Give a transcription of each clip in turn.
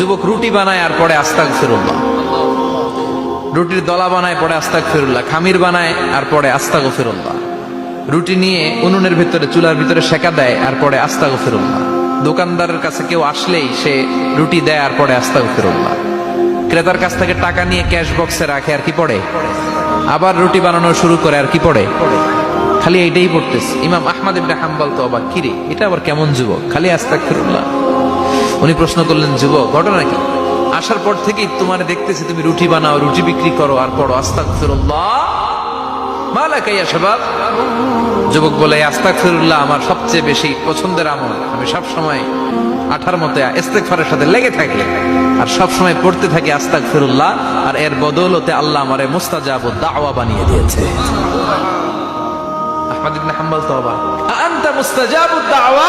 যুবক রুটি বানায় আর পরে আস্তাক ফিরুল্লাহ রুটির দলা বানায় পরে আস্তাক ফিরুল্লাহ খামির বানায় আর পরে আস্তাক ফিরুল্লাহ রুটি নিয়ে উনুনের ভিতরে, চুলার ভিতরে সেকা দেয় আর পরে আস্তাক ফিরুল্লাহ দোকানদারের কাছে কেউ আসলেই সে রুটি দেয় আর পরে আস্তাক ফিরুল্লাহ ক্রেতার কাছ থেকে টাকা নিয়ে ক্যাশ বক্সে রাখে আর কি পড়ে? আবার রুটি বানানো শুরু করে আর কি পড়ে? খালি এইটাই পড়তেছে। ইমাম আহমদ ইবনে হাম্বল তো অবাক। কিরে, এটা আবার কেমন যুবক? খালি আস্তাক ফিরুল্লাহ উনি প্রশ্ন করলেন, যুবক, ঘটনা কি? আসার পর থেকেই তোমার দেখতেছি, তুমি রুটি বানাও, রুটি বিক্রি করো আর পড়ো আস্তাক ফিরুল্লাহ মালাকাইয়া সবাব যুবক বলে আস্তাক ফিরুল্লাহ আমার সবচেয়ে বেশি পছন্দের আমল। আমি সব সময় আঠার মতে ইস্তেগফারের সাথে লেগে থাকি আর সব সময় পড়তে থাকি আস্তাক ফিরুল্লাহ আর এর বদৌলতে আল্লাহ আমারে মুস্তাজাব দাওয়া বানিয়ে দিয়েছে। আহমদ ইবনে হাম্বল তো অবাক। আনতা মুস্তাজাবুদ দাওয়া?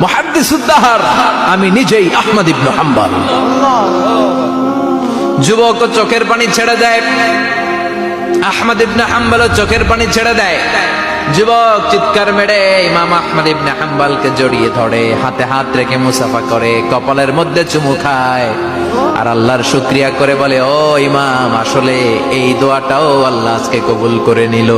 মুহাদ্দিসুদ্দাহার আমি নিজেই আহমদ ইবনে হাম্বাল। যুবক চোখের পানি ছেড়ে দেয়। আহমদ ইবনে হাম্বাল চোখের পানি ছেড়ে দেয়। যুবক চিৎকার মেরে ইমাম আহমদ ইবনে হাম্বালকে জড়িয়ে ধরে, হাতে হাত রেখে মুসাফা করে, কপালের মধ্যে চুমু খায়। আর আল্লাহর শুক্রিয়া করে বলে, ও ইমাম, আসলে এই দোয়াটাও আল্লাহ আজকে কবুল করে নিল।